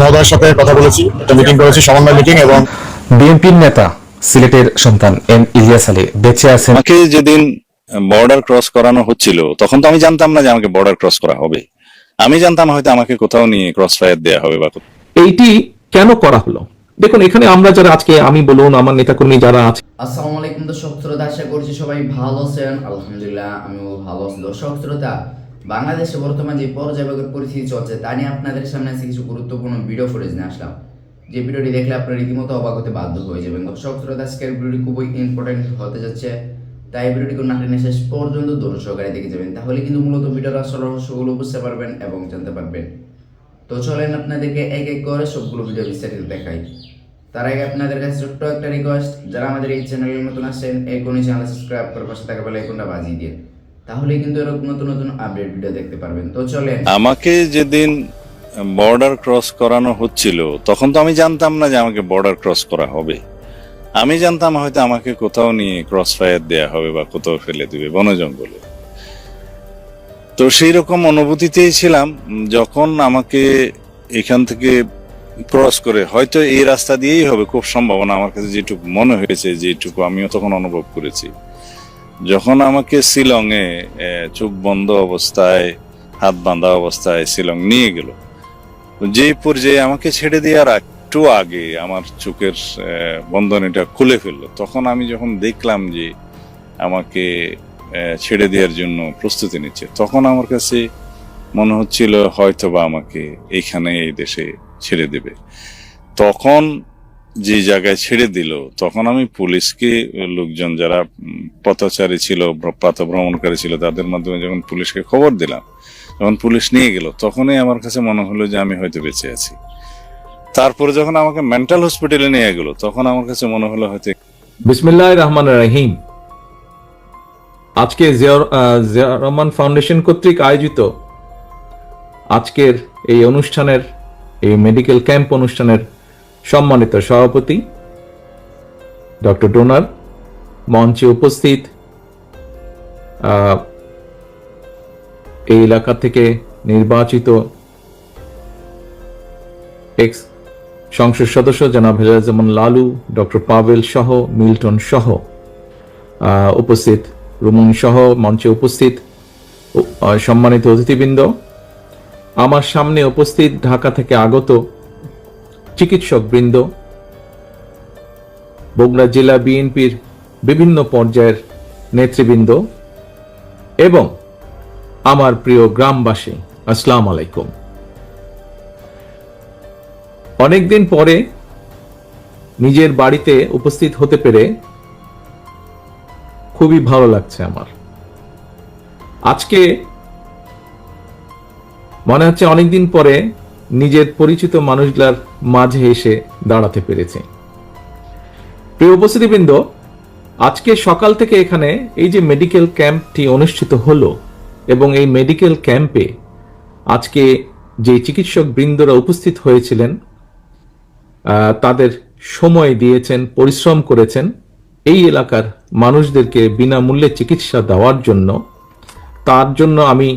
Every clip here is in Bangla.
মহোদয়ের সাথে কথা বলেছি একটা মিটিং করেছি সমন্বয় মিটিং এবং বিএনপির নেতা সিলেটের সন্তান এম ইলিয়াস আলী বেঁচে আছেন। আমাকে যেদিন বর্ডার ক্রস করানো হচ্ছিল তখন তো আমি জানতাম না যে আমাকে বর্ডার ক্রস করা হবে। আমি জানতাম হয়তো আমাকে কোথাও নিয়ে ক্রস ফায়ার দেওয়া হবে বা এইটি কেন করা হলো? দেখুন এখানে আমরা যারা আজকে আমি বলুন আমার নেতাকর্মী যারা আছে। আসসালামু আলাইকুম দর্শক শ্রোতা আশা করছি সবাই ভালো আছেন। আলহামদুলিল্লাহ আমিও ভালো আছি। দর্শক শ্রোতা বাংলাদেশে বর্তমান যে পর্যায়বেগের পরিস্থিতি চলছে, তা নিয়ে আপনাদের সামনে আছে কিছু গুরুত্বপূর্ণ ভিডিও ফুটেজ নিয়ে আসলাম। যে ভিডিওটি দেখলে আপনারা রীতিমতো অবাক হতে বাধ্য হয়ে যাবেন। দর্শক, শ্রোতা, আজকের ভিডিওটি খুবই ইম্পর্টেন্ট হতে যাচ্ছে। তাই ভিডিওটি কোনো নাটনে শেষ পর্যন্ত দূর সহকারে দেখে যাবেন। তাহলে কিন্তু মূলত ভিডিওর আসল রহস্যগুলো বুঝতে পারবেন এবং জানতে পারবেন। তো চলেন আপনাদেরকে এক এক করে সবগুলো ভিডিও বিস্তারিত দেখাই। তার আগে আপনাদের কাছে ছোট্ট একটা রিকোয়েস্ট যারা আমাদের এই চ্যানেলের নতুন আসছেন এই কোনো চ্যানেল সাবস্ক্রাইব করে পাশে থাকা বেল আইকনটা বাজিয়ে দিন তাহলে কিন্তু এরকম নতুন নতুন আপডেট ভিডিও দেখতে পারবেন। তো চলেন। আমাকে যেদিন বর্ডার ক্রস করানো হচ্ছিল, তখন তো আমি জানতাম না যে আমাকে বর্ডার ক্রস করা হবে। আমি জানতাম হয়তো আমাকে কোথাও নিয়ে ক্রস ফায়ার দেওয়া হবে বা কোথাও ফেলে দিবে বন জঙ্গলে। তো সেই রকম অনুভূতিতেই ছিলাম, যখন আমাকে এখান থেকে ক্রস করে, হয়তো এই রাস্তা দিয়েই হবে, খুব সম্ভাবনা আমার কাছে যেটুকু মনে হয়েছে, যেটুকু আমিও তখন অনুভব করেছি। যখন আমাকে শিলংয়ে চোখ বন্ধ অবস্থায়, হাত বাঁধা অবস্থায় শিলং নিয়ে গেল যে পর্যায়ে আমাকে ছেড়ে দেওয়ার একটু আগে আমার চোখের বন্ধনীটা খুলে ফেলল, তখন আমি যখন দেখলাম যে আমাকে ছেড়ে দেওয়ার জন্য প্রস্তুতি নিচ্ছে, তখন আমার কাছে মনে হচ্ছিল হয়তো বা আমাকে এইখানে এই দেশে ছেড়ে দেবে। তখন যে জায়গায় ছেড়ে দিল তখন আমি পুলিশকে লোকজন যারা পথচারী ছিল প্রাত ভ্রমণকারী ছিল তাদের মাধ্যমে যখন পুলিশকে খবর দিলাম যখন পুলিশ নিয়ে গেল তখনই আমার কাছে মনে হলো যে আমি হয়তো বেঁচে আছি। তারপরে যখন আমাকে মেন্টাল হসপিটালে নিয়ে গেল তখন আমার কাছে মনে হলো হয়তো বিসমিল্লাহ রহমান রহিম। আজকে আহ, রহমান ফাউন্ডেশন কর্তৃক আয়োজিত আজকের এই অনুষ্ঠানের এই মেডিকেল ক্যাম্প অনুষ্ঠানের সম্মানিত সভাপতি, ডক্টর ডোনার মঞ্চে উপস্থিত এই এলাকা থেকে নির্বাচিত এক্স সংসদ সদস্য জনাব যেমন লালু, ডক্টর পাভেল সহ, মিল্টন সহ উপস্থিত, রুমন সহ মঞ্চে উপস্থিত সম্মানিত অতিথিবৃন্দ। আমার সামনে উপস্থিত ঢাকা থেকে আগত চিকিৎসক বৃন্দ বগুড়া জেলা বিএনপির বিভিন্ন পর্যায়ের নেতৃবৃন্দ এবং আমার প্রিয় গ্রামবাসী, আসসালামু আলাইকুম। অনেকদিন পরে নিজের বাড়িতে উপস্থিত হতে পেরে খুবই ভালো লাগছে আমার। আজকে মনে হচ্ছে অনেকদিন পরে নিজের পরিচিত মানুষগুলার মাঝে এসে দাঁড়াতে পেরেছে। প্রিয় উপস্থিতিবৃন্দ, আজকে সকাল থেকে এখানে এই যে মেডিকেল ক্যাম্পটি অনুষ্ঠিত হলো এবং এই মেডিকেল ক্যাম্পে আজকে যে চিকিৎসক বৃন্দরা উপস্থিত হয়েছিলেন তাদের সময় দিয়েছেন, পরিশ্রম করেছেন, এই এলাকার মানুষদেরকে বিনামূল্যে চিকিৎসা দেওয়ার জন্য। তার জন্য আমি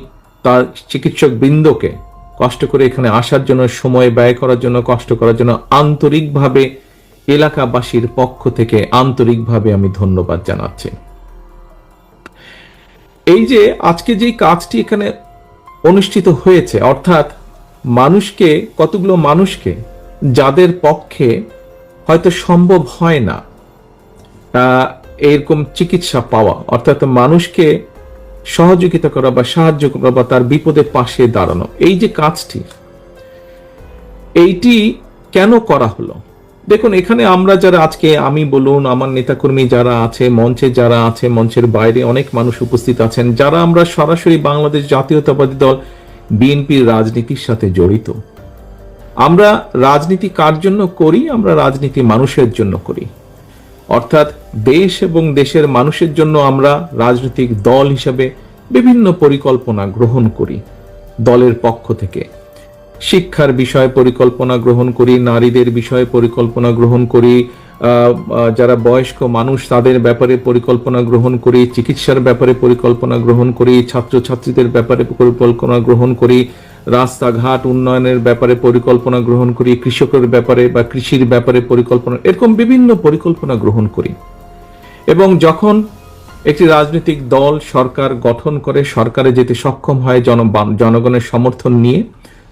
তার চিকিৎসক বৃন্দকে কষ্ট করে এখানে আসার জন্য, সময় ব্যয় করার জন্য, কষ্ট করার জন্য আন্তরিকভাবে এলাকাবাসীর পক্ষ থেকে আন্তরিকভাবে আমি ধন্যবাদ জানাচ্ছি। এই যে আজকে যে কাজটি এখানে অনুষ্ঠিত হয়েছে, অর্থাৎ মানুষকে, কতগুলো মানুষকে, যাদের পক্ষে হয়তো সম্ভব হয় না এরকম চিকিৎসা পাওয়া, অর্থাৎ মানুষকে সহযোগিতা করা বা সাহায্য করা বা তার বিপদে পাশে দাঁড়ানো। এই যে কাজটি, এইটি কেন করা হলো? দেখুন, এখানে আমরা যারা আজকে, আমি বলুন, আমার নেতাকর্মী যারা আছে, মঞ্চে যারা আছে, মঞ্চের বাইরে অনেক মানুষ উপস্থিত আছেন, যারা আমরা সরাসরি বাংলাদেশ জাতীয়তাবাদী দল, বিএনপির রাজনীতির সাথে জড়িত। আমরা রাজনীতি কার জন্য করি? আমরা রাজনীতি মানুষের জন্য করি। অর্থাৎ দেশ এবং দেশের মানুষের জন্য আমরা রাজনৈতিক দল হিসেবে বিভিন্ন পরিকল্পনা গ্রহণ করি। দলের পক্ষ থেকে। শিক্ষার বিষয়ে পরিকল্পনা গ্রহণ করি, নারীদের বিষয়ে পরিকল্পনা গ্রহণ করি যারা বয়স্ক মানুষ তাদের ব্যাপারে পরিকল্পনা গ্রহণ করি, চিকিৎসার ব্যাপারে পরিকল্পনা গ্রহণ করি, ছাত্রছাত্রীদের ব্যাপারে পরিকল্পনা গ্রহণ করি, রাস্তাঘাট উন্নয়নের ব্যাপারে পরিকল্পনা গ্রহণ করি, কৃষকের ব্যাপারে বা কৃষির ব্যাপারে পরিকল্পনা, এরকম বিভিন্ন পরিকল্পনা গ্রহণ করি। এবং যখন একটি রাজনৈতিক দল সরকার গঠন করে, সরকারে যেতে সক্ষম হয় জন জনগণের সমর্থন নিয়ে,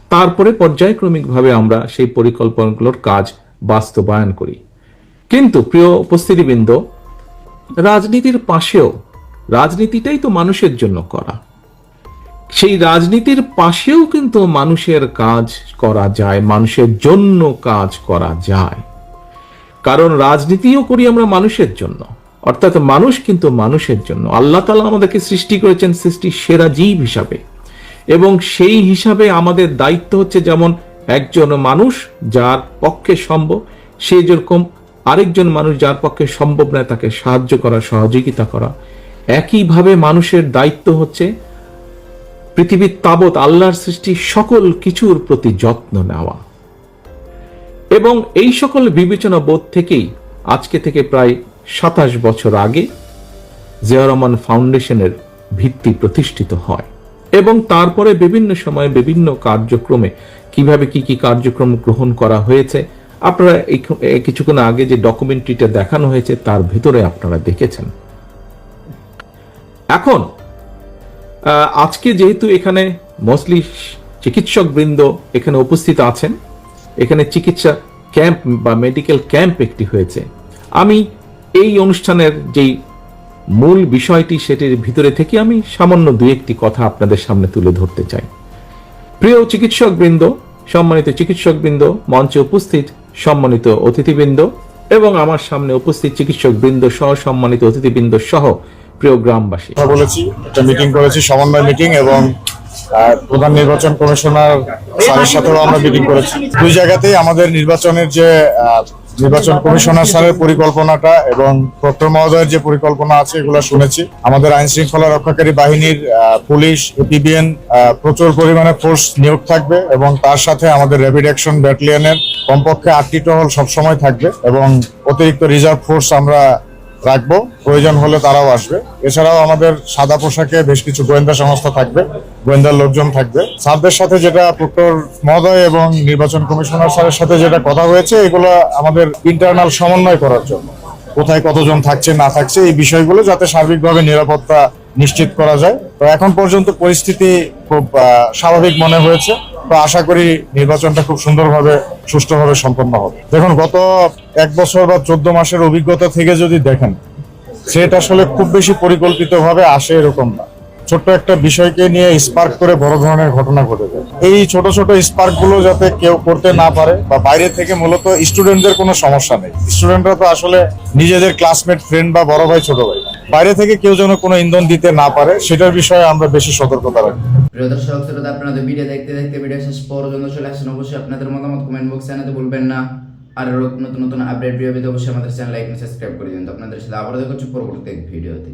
তারপরে পর্যায়ক্রমিকভাবে আমরা সেই পরিকল্পনাগুলোর কাজ বাস্তবায়ন করি। কিন্তু প্রিয় উপস্থিতিবৃন্দ, রাজনীতির পাশেও, রাজনীতিটাই তো মানুষের জন্য করা। সেই রাজনীতির পাশেও কিন্তু মানুষের কাজ করা যায়, মানুষের জন্য কাজ করা যায়। কারণ রাজনীতিও করি আমরা মানুষের জন্য। অর্থাৎ মানুষ কিন্তু মানুষের জন্য। আল্লাহ তালা আমাদেরকে সৃষ্টি করেছেন সৃষ্টি সেরা জীব হিসাবে। এবং সেই হিসাবে আমাদের দায়িত্ব হচ্ছে যেমন একজন মানুষ যার পক্ষে সম্ভব, সে যেরকম আরেকজন মানুষ যার পক্ষে সম্ভব নয় তাকে সাহায্য করা, সহযোগিতা করা। একইভাবে মানুষের দায়িত্ব হচ্ছে পৃথিবীর তাবৎ আল্লাহর সৃষ্টি সকল কিছুর প্রতি যত্ন নেওয়া। এবং এই সকল বিবেচনা বোধ থেকেই আজকে থেকে প্রায় সাতাশ বছর আগে জিয়া রহমান ফাউন্ডেশনের ভিত্তি প্রতিষ্ঠিত হয় এবং তারপরে বিভিন্ন সময়ে বিভিন্ন কার্যক্রমে কীভাবে কি কি কার্যক্রম গ্রহণ করা হয়েছে, আপনারা কিছুক্ষণ আগে যে ডকুমেন্টারিটা দেখানো হয়েছে তার ভিতরে আপনারা দেখেছেন। এখন আজকে যেহেতু এখানে মোস্টলি চিকিৎসক বৃন্দ এখানে উপস্থিত আছেন, এখানে চিকিৎসা ক্যাম্প বা মেডিকেল ক্যাম্প একটি হয়েছে, আমি এই অনুষ্ঠানের যেই মূল বিষয়টি সেটির ভিতরে থেকে আমি সামান্য দু একটি কথা আপনাদের সামনে তুলে ধরতে চাই। প্রিয় চিকিৎসক বৃন্দ সম্মানিত চিকিৎসক বৃন্দ মঞ্চে উপস্থিত সম্মানিত অতিথিবৃন্দ এবং আমার সামনে উপস্থিত চিকিৎসক বৃন্দ সহ সম্মানিত অতিথিবৃন্দ সহ প্রিয় গ্রামবাসী। বলেছি, একটা মিটিং করেছি, সমন্বয় মিটিং এবং প্রধান নির্বাচন কমিশনার স্যারের সাথেও আমরা মিটিং করেছি। দুই জায়গাতেই আমাদের নির্বাচনের যে নির্বাচন কমিশনার স্যারের পরিকল্পনাটা এবং প্রক্টর মহোদয়ের যে পরিকল্পনা আছে, এগুলো শুনেছি। আমাদের আইন শৃঙ্খলা রক্ষাকারী বাহিনীর পুলিশ, এপিবিএন প্রচুর পরিমাণে ফোর্স নিয়োগ থাকবে এবং তার সাথে আমাদের র্যাপিড অ্যাকশন ব্যাটালিয়নের কমপক্ষে আটটি টহল সবসময় থাকবে এবং অতিরিক্ত রিজার্ভ ফোর্স আমরা রাখব। প্রয়োজন হলে তারাও আসবে। এছাড়াও আমাদের সাদা পোশাকে বেশ কিছু গোয়েন্দা সংস্থা থাকবে, গোয়েন্দার লোকজন থাকবে। স্যারদের সাথে যেটা প্রক্টর মহোদয় এবং নির্বাচন কমিশনার স্যারের সাথে যেটা কথা হয়েছে, এগুলো আমাদের ইন্টারনাল সমন্বয় করার জন্য। কোথায় কতজন থাকছে, না থাকছে, এই বিষয়গুলো যাতে সার্বিকভাবে নিরাপত্তা নিশ্চিত করা যায়। তো এখন পর্যন্ত পরিস্থিতি খুব স্বাভাবিক মনে হয়েছে। তো আশা করি নির্বাচনটা খুব সুন্দরভাবে, সুষ্ঠুভাবে সম্পন্ন হবে। দেখুন, গত এক বছর বা চোদ্দ মাসের অভিজ্ঞতা থেকে যদি দেখেন, সেটা আসলে খুব বেশি পরিকল্পিতভাবে আসে এরকম না। ছোট্ট একটা বিষয়কে নিয়ে স্পার্ক করে বড় ধরনের ঘটনা ঘটে যায়। এই ছোট ছোট স্পার্কগুলো যাতে কেউ করতে না পারে বা বাইরে থেকে মূলত স্টুডেন্টদের কোনো সমস্যা নেই। স্টুডেন্টরা তো আসলে নিজেদের ক্লাসমেট, ফ্রেন্ড বা বড় ভাই, ছোট ভাই। বাইরে থেকে কেউ যেন কোনো ইন্ধন দিতে না পারে, সেটার বিষয়ে আমরা বেশি সতর্কতা রাখি। প্রিয় দর্শক, শ্রোতা আপনাদের ভিডিও দেখতে দেখতে ভিডিও শেষ পর্যন্ত চলে আসেন অবশ্যই আপনাদের মতামত কমেন্ট বক্সে জানাতে ভুলবেন না। আর নতুন নতুন আপডেট ভিডিও পেতে অবশ্যই আমাদের চ্যানেল লাইক সাবস্ক্রাইব করে দিন। আপনাদের সাথে আবার দেখা হচ্ছে পরবর্তী ভিডিওতে